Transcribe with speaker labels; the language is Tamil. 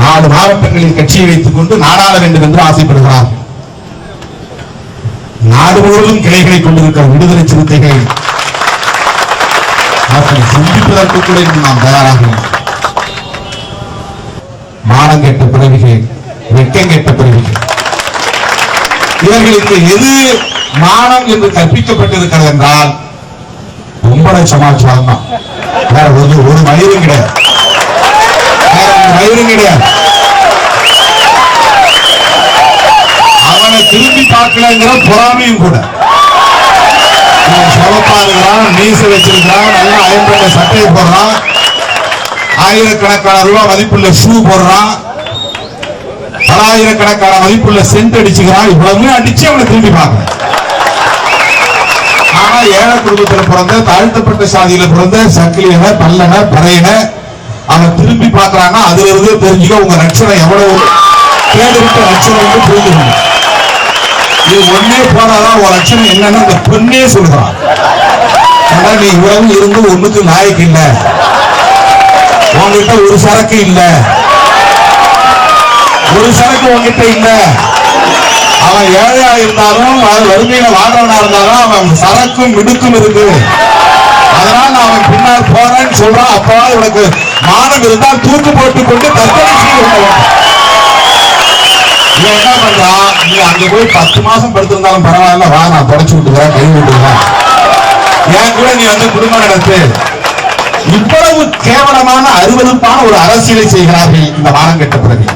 Speaker 1: நாலு மாவட்டங்களில் கட்சியை வைத்துக் கொண்டு நாடாள வேண்டும் என்று ஆசைப்படுகிறார். நாடு முழுவதும் கிளைகளை கொண்டிருக்கிற விடுதலை சிறுத்தைகள் அவர்களை சந்திப்பதற்கு கூட இன்னும் நாம் தயாராக மானம் கெட்ட பிறவிகள் வெட்கம் கெட்ட பிறவிகள். இவர்களுக்கு எது மானம் என்று கற்பிக்கப்பட்டிருக்கிறது என்றால் கும்பலை சமாச்சாரம் தான் வேற ஒரு ஒரு மனிதன் கிடையாது. வேற அவனை திரும்பி பார்க்கலங்கிற பொறாமையும் கூட. இவன் மீச வச்சிருக்கிறான் நல்லா ஐம்பது சட்டையை போடுறான் ஆயிரக்கணக்கான ரூபாய் மதிப்புள்ள ஷூ போடுறான் பலாயிரக்கணக்கான மதிப்புள்ள சென்ட் அடிச்சுக்கிறான். இவ்வளவு அடிச்சு அவனை திரும்பி பார்க்க ஆனா ஏழை குடும்பத்தில் பிறந்த தாழ்த்தப்பட்ட சாதியில பிறந்த சக்கிலியன பல்லன பறையன அவன் திரும்பி பார்க்கறான்னா அது இருந்து தெரிஞ்சுக்க உங்க ரட்சணை எவ்வளவு கேடுவிட்ட ரட்சணை என்று புரிஞ்சுக்கணும் இது ஒன்னே போனாதான் உன் லட்சணம் என்னன்னு அந்த பெண்ணே சொல்றான் ஆனா நீ இவ்வளவு இருந்து ஒண்ணுக்கு நாய்க்கு இல்ல. உங்ககிட்ட ஒரு சரக்கு இல்ல. ஒரு சரக்கு உங்ககிட்ட இல்ல. அவன் ஏழையா இருந்தாலும் அவன் வறுமையில வாழ்றவனா இருந்தாலும் அவன் சரக்கும் மிடுக்கும் இருக்கு. அதனால அவன் பின்னால் போற சொல்றான் அப்பா உனக்கு மானம் இருந்தால் தூக்கு போட்டுக் கொண்டு தற்கொலை செய்து கொள்ள இவன் என்ன பண்றான் நீ அங்க போய் பத்து மாசம் படுத்திருந்தாலும் பரவாயில்ல வா நான் தொடச்சு விட்டுக்கிறேன் கை விட்டுக்கிறேன் என் கூட நீ வந்து குடும்பம் நடத்து? இவ்வளவு கேவலமான அருவருப்பான ஒரு அரசியலை செய்கிறார்கள் இந்த மானம் கெட்ட பிறகு.